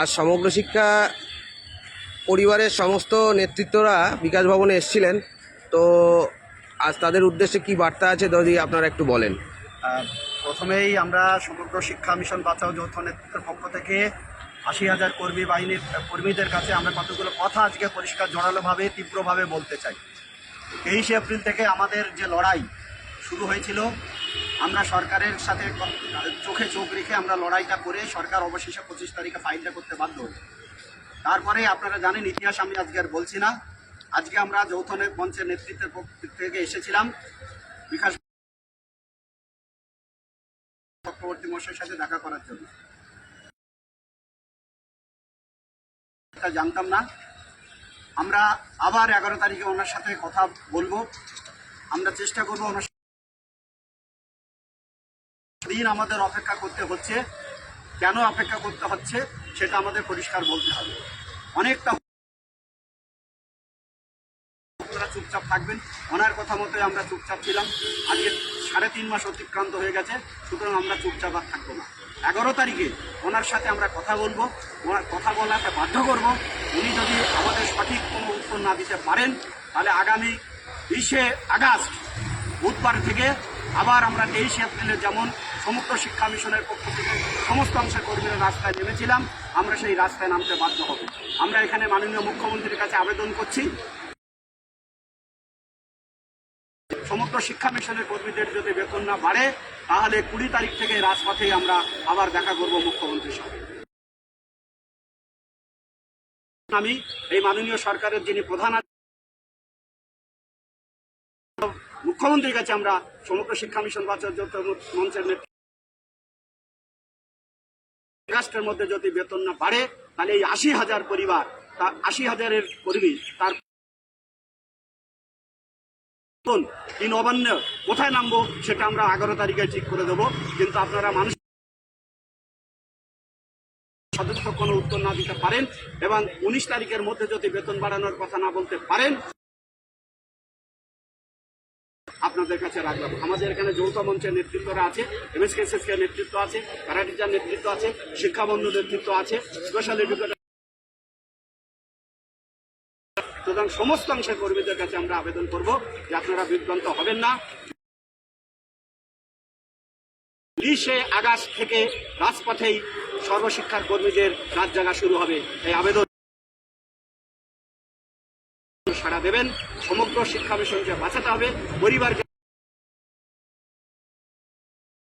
আজ সমগ্র শিক্ষা পরিবারের সমস্ত নেতৃত্বরা বিকাশ ভবনে এসেছিলেন। তো আজ তাদের উদ্দেশ্যে কি বার্তা আছে, যদি আপনারা একটু বলেন। প্রথমেই আমরা সমগ্র শিক্ষা মিশন বাঁচাও যৌথ নেতৃত্বের পক্ষ থেকে আশি হাজার কর্মী বাহিনীর, কর্মীদের কাছে আমরা কতগুলো কথা আজকে পরিষ্কার জোরালোভাবে, তীব্রভাবে বলতে চাই। তেইশে এপ্রিল থেকে আমাদের যে লড়াই শুরু হয়েছিল আমরা সরকারের সাথে চোখে চোখ রেখে আমরা লড়াইটা করে সরকার অবশেষে পঁচিশ তারিখে ফাইলটা করতে বাধ্য হল তারপরে আপনারা জানেন, ইতিহাস আমি আজকে আর বলছি না। আজকে আমরা যৌথ মঞ্চের নেতৃত্বের থেকে এসেছিলাম। বিকাশ চক্রবর্তী মশাইয়ের সাথে দেখা করার জন্য। জানতাম না। আমরা আবার এগারো তারিখে ওনার সাথে কথা বলব। আমরা চেষ্টা করব ওনার দিন আমাদের অপেক্ষা করতে হচ্ছে। কেন অপেক্ষা করতে হচ্ছে সেটা আমাদের পরিষ্কার বলতে হবে। অনেকটা চুপচাপ থাকবেন। ওনার কথা মতোই আমরা চুপচাপ ছিলাম। আজকে সাড়ে তিন মাস অতিক্রান্ত হয়ে গেছে, সুতরাং আমরা চুপচাপ আর থাকব না। এগারো তারিখে ওনার সাথে আমরা কথা বলব, ওনার কথা বলাতে বাধ্য করব। উনি যদি আমাদের সঠিক কোনো উত্তর না দিতে পারেন, তাহলে আগামী বিশে আগস্ট বুধবার থেকে আবার আমরা তেইশে এপ্রিলে যেমন সমগ্র শিক্ষা মিশনের পক্ষ থেকে সমস্ত অংশের কর্মীরা রাস্তায় নেমেছিলাম, আমরা সেই রাস্তায় নামতে বাধ্য হব। আমরা এখানে মাননীয় মুখ্যমন্ত্রীর কাছে আবেদন করছি। সমগ্র শিক্ষা মিশনের কর্মীদের যদি বেতন না বাড়ে, তাহলে কুড়ি তারিখ থেকে রাজপথেই আমরা আবার দেখা করব মুখ্যমন্ত্রীর সঙ্গে। আমি এই মাননীয় সরকারের যিনি প্রধান মুখ্যমন্ত্রীর কাছে আমরা সমগ্র শিক্ষা মিশন বাঁচার যৌথ মঞ্চের রাষ্ট্রের মধ্যে যদি বেতন না বাড়ে, তাহলে এই আশি হাজার পরিবার, তা আশি হাজারের কর্মী তার কি নবান্ন কোথায় নামবো সেটা আমরা এগারো তারিখে ঠিক করে দেবো। কিন্তু আপনারা মানুষ সদস্য কোনো উত্তর না দিতে পারেন এবং উনিশ তারিখের মধ্যে যদি বেতন বাড়ানোর কথা না বলতে পারেন আপনাদের কাছে রাখলাম। আমাদের এখানে যৌথ মঞ্চের নেতৃত্বরা আছে এমএসকেএসএস এর নেতৃত্ব আছে প্যারাটিচার নেতৃত্ব আছে শিক্ষাবন্ধু নেতৃত্ব আছে স্পেশাল এডুকেটর সুতরাং সমস্ত অংশের কর্মীদের কাছে আমরা আবেদন করব যে আপনারা বিভ্রান্ত হবেন না। বিশে আগস্ট থেকে রাজপথেই সর্বশিক্ষার কর্মীদের রাত জাগা শুরু হবে। এই আবেদন সাড়া দেবেন। সমগ্র শিক্ষা মিশনকে বাঁচাতে হবে, পরিবারকে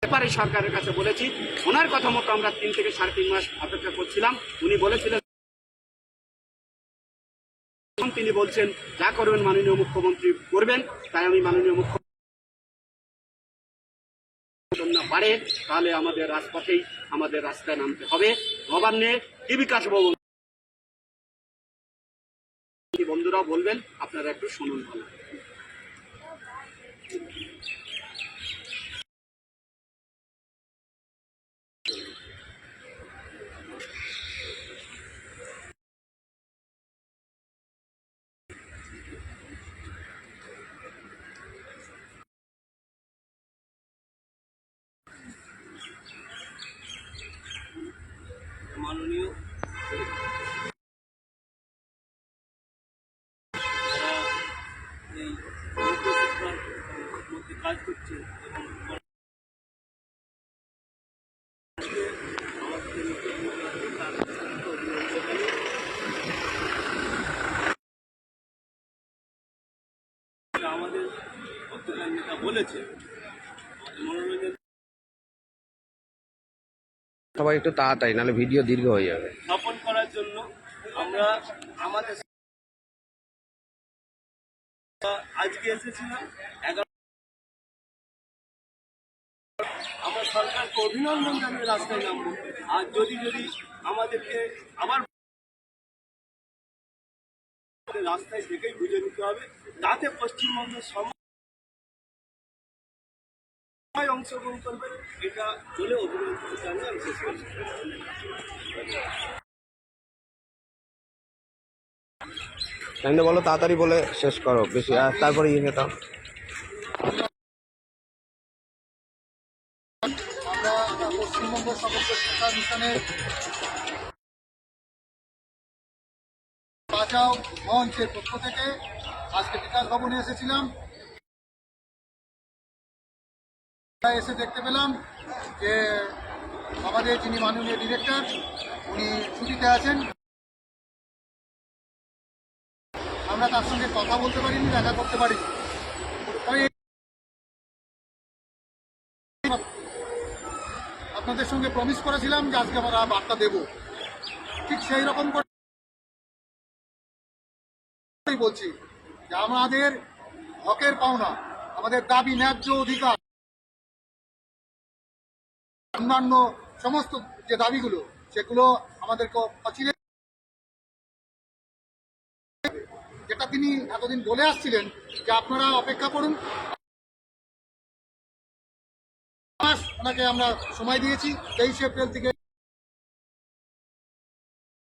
ব্যাপারে সরকারের কাছে বলেছি। ওনার কথা মতো আমরা তিন থেকে সাড়ে তিন মাস অপেক্ষা করছিলাম। উনি বলেছিলেন, তিনি বলছেন, যা করবেন মাননীয় মুখ্যমন্ত্রী করবেন। তাই আমি মাননীয় মুখ্যমন্ত্রী না পারে তাহলে আমাদের রাজপথেই আমাদের রাস্তায় নামতে হবে। নবান্নে কি বিকাশ ভবন বন্ধুরাও বলবেন আপনারা একটু শুনুন ভালো। মাননীয় বলেছে। মনোরঞ্জন সবাই একটু তাড়াতাড়ি নাহলে ভিডিও দীর্ঘ হয়ে যাবে। স্থাপন করার জন্য আমরা আমাদের আজকে এসেছিলাম। আমরা সরকারকে অভিনন্দন জানিয়ে রাস্তায় নামবো। আর যদি যদি আমাদেরকে আবার রাস্তায় থেকেই বুঝে নিতে হবে তাতে পশ্চিমবঙ্গের সমাজ সবাই অংশগ্রহণ করবে এটা বলে অভিনন্দন জানিয়ে আমি শেষ করছি তাহলে বলো তাড়াতাড়ি বলে শেষ করো বেশি আর তারপরে ইয়ে আমরা পশ্চিমবঙ্গ সমগ্র শিক্ষা মিশনের বাঁচাও মঞ্চের পক্ষ থেকে। আজকে বিকাশ ভবনে এসেছিলাম। এসে দেখতে পেলাম যে আমাদের যিনি মাননীয় ডিরেক্টর উনি ছুটিতে আছেন। আমরা তার সঙ্গে কথা বলতে পারিনি, দেখা করতে তবে আপনাদের সঙ্গে প্রমিস করেছিলাম যে আজকে আমরা বার্তা দেব। ঠিক সেই রকম করে বলছি যে আমাদের হকের পাওনা, আমাদের দাবি ন্যায্য অধিকার অন্যান্য সমস্ত যে দাবিগুলো, সেগুলো আমাদেরকে অচিরে যেটা তিনি এতদিন বলে আসছিলেন যে আপনারা অপেক্ষা করুন। ওনাকে আমরা সময় দিয়েছি, তেইশে এপ্রিল থেকে।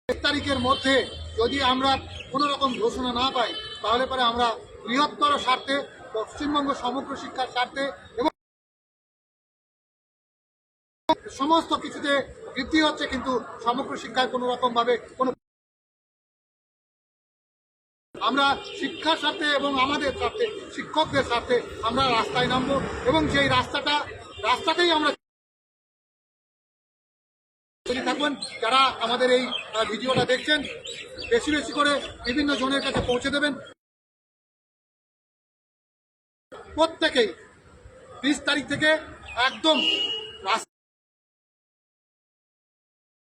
এক তারিখের মধ্যে যদি আমরা কোনো রকম ঘোষণা না পাই, তাহলে পরে আমরা বৃহত্তর স্বার্থে পশ্চিমবঙ্গ সমগ্র শিক্ষার স্বার্থে এবং সমস্ত কিছুতে বৃদ্ধি হচ্ছে, কিন্তু সমগ্র শিক্ষায় কোনো রকম ভাবে কোনো আমরা শিক্ষার স্বার্থে এবং আমাদের স্বার্থে, শিক্ষকদের স্বার্থে আমরা রাস্তায় নামবো এবং সেই রাস্তাটা, রাস্তাতেই আমরা থাকবেন যারা আমাদের এই ভিডিওটা দেখছেন, বেশি বেশি করে বিভিন্ন জনের কাছে পৌঁছে দেবেন। প্রত্যেকেই, বিশ তারিখ থেকে একদম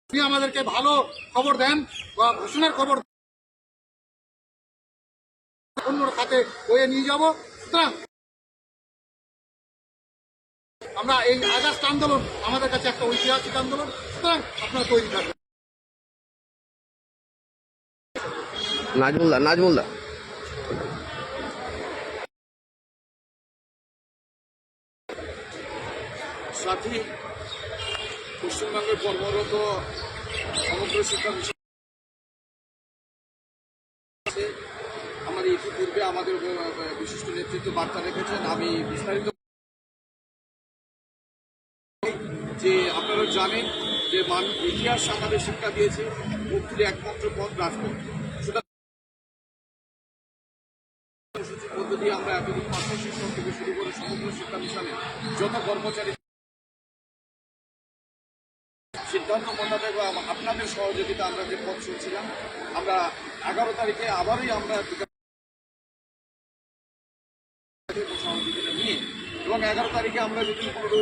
আপনি আমাদেরকে ভালো খবর দেন বা ঘোষণার খবর অন্য খাতে বয়ে নিয়ে যাব। সুতরাং আমরা এই আগস্ট আন্দোলন আমাদের কাছে একটা ঐতিহাসিক আন্দোলন সুতরাং আপনারা তৈরি থাকবেন নাজমুল্লাহ নাজমুল্লাহ সাথী পশ্চিমবঙ্গে কর্মরত সমগ্র শিক্ষা বিষয় আমাদের ইতিপূর্বে আমাদের বিশিষ্ট নেতৃত্ব বার্তা রেখেছেন। আমি বিস্তারিত যে আপনারা জানেন যে মান, ইতিহাস আমাদের শিক্ষা দিয়েছে, মুক্তির একমাত্র পথ দিয়ে আমরা এতদিন মাত্র শিক্ষক থেকে শুরু করে সমগ্র শিক্ষা মিশনে যত কর্মচারী সিদ্ধান্ত মোতাবেক আপনাদের সহযোগিতা আমরা যে পথ চলছিলাম, আমরা এগারো তারিখে আবারই আমরা সহযোগিতা এবং এগারো তারিখে আমরা যদি কোনো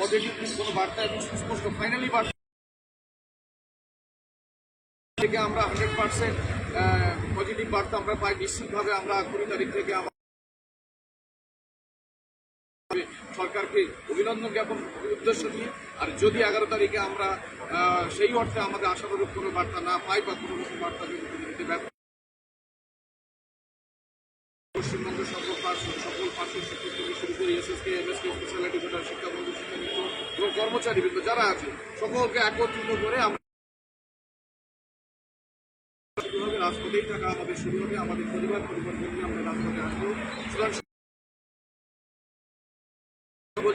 পজিটিভ কোনো বার্তা এবং সুস্পষ্ট ফাইনালি বার্তা থেকে আমরা হান্ড্রেড পার্সেন্ট পজিটিভ বার্তা আমরা পাই, নিশ্চিতভাবে আমরা কুড়ি তারিখ থেকে সরকারকে অভিনন্দন জ্ঞাপন উদ্দেশ্য নিয়ে। আর যদি এগারো তারিখে আমরা সেই অর্থে আমাদের আশানুরূপ কোনো বার্তা না পাই বা কোনো রকম বার্তা যদি দিতে ব্যর্থ পশ্চিমবঙ্গ সকল পার্শ্ব সকল পার্শ্ব শিক্ষক থেকে শুরু করে এসএসকে এমএসকে স্পেশাল এডুকেটার শিক্ষাবন্ধু শিক্ষামিত্র এবং কর্মচারীবৃন্দ যারা আছে, সকলকে একত্রিত করে আমরা রাজপথেই থাকা আমাদের শুরু হবে, আমাদের পরিবার পরিবার আমরা রাজপথে আসব।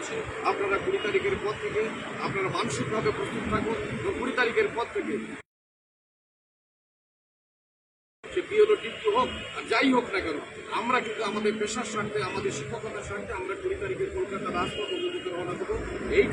বলছি আপনারা কুড়ি তারিখের পর থেকে আপনারা মানসিকভাবে প্রস্তুত থাকুন কুড়ি তারিখের পর থেকে সে বিএলও হোক আর যাই হোক না কেন, আমরা কিন্তু আমাদের পেশার স্বার্থে, আমাদের শিক্ষকতার স্বার্থে আমরা কুড়ি তারিখের কলকাতা রাজপথ রওনা দেবো। এই